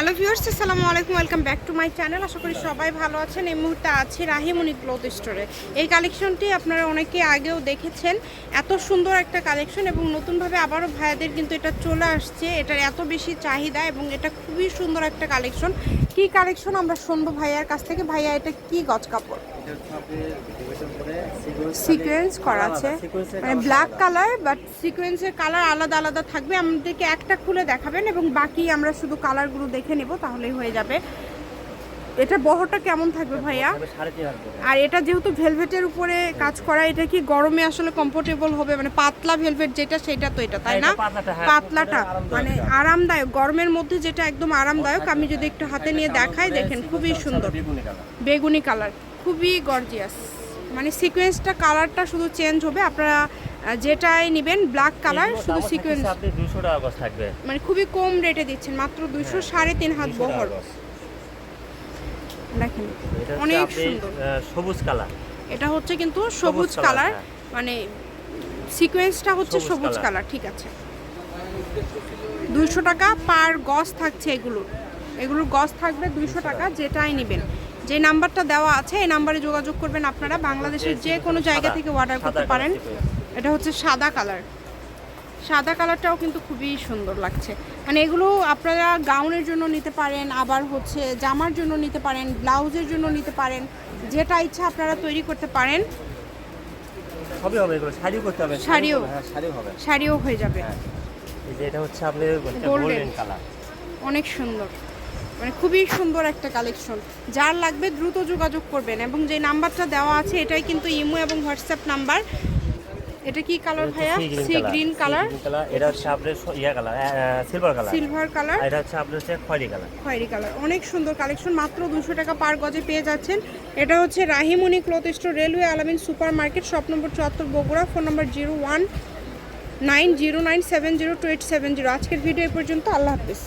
Hello viewers, আসসালামু আলাইকুম, welcome back to my channel. আশা করি সবাই ভালো আছেন। এই মুহূর্তে আছি রাহিমণি ক্লথ স্টোরে। এই কালেকশনটি আপনারা অনেকে আগেও দেখেছেন। এত সুন্দর একটা কালেকশন এবং নতুনভাবে আবারও ভাইয়াদের কিন্তু এটা চলে আসছে। এটার এত বেশি চাহিদা এবং এটা খুবই সুন্দর একটা কালেকশন। কি কালেকশন আমরা শুনব ভাইয়ার কাছ থেকে? ভাইয়া, এটা কি গজ কাপড়? সিকোয়েন্স করা আছে। মানে ব্ল্যাক কালার বাট সিকোয়েন্সের কালার আলাদা আলাদা থাকবে। আমাদেরকে একটা খুলে দেখাবেন এবং বাকি আমরা শুধু কালারগুলো দেখে নেব তাহলেই হয়ে যাবে। এটা বহরটা কেমন থাকবে ভাইয়া? আর এটা যেহেতু ভেলভেটের উপরে কাজ করা এটা কি গরমে আসলে কমফোর্টেবল হবে? মানে পাতলা ভেলভেট যেটা সেটা তো এটা তাই না? হ্যাঁ, পাতলাটা, হ্যাঁ, পাতলাটা আরামদায়ক। মানে আরামদায়ক। গরমের মধ্যে যেটা একদম আরামদায়ক আমি যদি একটু হাতে নিয়ে দেখাই দেখেন খুবই সুন্দর। বেগুনি কালার। খুবই গর্জিয়াস মানে সিকোয়েন্সটা কালারটা শুধু চেঞ্জ হবে। আপনারা যেটাই নেবেন ব্ল্যাক কালার শুধু সিকোয়েন্স আপনি 200 টাকা গজ থাকবে। মানে খুবই কম রেটে দিচ্ছেন মাত্র দুইশো সাড়ে তিন হাত 200 বহর। দেখেন অনেক সুন্দর। সবুজ কালার। এটা হচ্ছে কিন্তু সবুজ কালার হ্যাঁ। মানে সিকোয়েন্সটা হচ্ছে সবুজ। কালার। ঠিক আছে। দুইশো টাকা পার গজ থাকছে এগুলোর এগুলোর গজ থাকবে দুইশো টাকা। যেটাই নেবেন। যে নাম্বারটা দেওয়া আছে এই নাম্বারে যোগাযোগ করবেন আপনারা। বাংলাদেশের যে কোনো জায়গা থেকে অর্ডার করতে পারেন। এটা হচ্ছে সাদা কালার সাদা কালারটাও কিন্তু খুবই সুন্দর লাগছে। মানে এগুলো আপনারা গাউনের জন্য নিতে পারেন আবার হচ্ছে জামার জন্য নিতে পারেন ব্লাউজের জন্য নিতে পারেন যেটা ইচ্ছা আপনারা তৈরি করতে পারেন। সবই হবে এগুলো শাড়িও করতে হবে। শাড়িও? হ্যাঁ শাড়িও হবে। শাড়িও হয়ে যাবে। হ্যাঁ। এই যে এটা হচ্ছে আপনার গোল্ডেন কালার অনেক সুন্দর। মানে খুবই সুন্দর একটা কালেকশন যার লাগবে দ্রুত যোগাযোগ করবেন এবং যে নাম্বারটা দেওয়া আছে এটাই কিন্তু ইমো এবং হোয়াটসঅ্যাপ নাম্বার। এটা কি কালার ভাইয়া? সি গ্রিন কালার এটা হচ্ছে আপনার স- ইয়া colour silver colour silver colour এটা হচ্ছে আপনার হচ্ছে খয়েরি কালার খয়েরি কালার অনেক সুন্দর কালেকশন মাত্র দুশো টাকা পার গজে পেয়ে যাচ্ছেন। এটা হচ্ছে Rahimoni cloth store railway Alamin super market shop number চুয়াত্তর Bogura phone number zero one nine zero nine seven zero two eight seven zero আজকের ভিডিও এ পর্যন্ত আল্লাহ হাফিজ।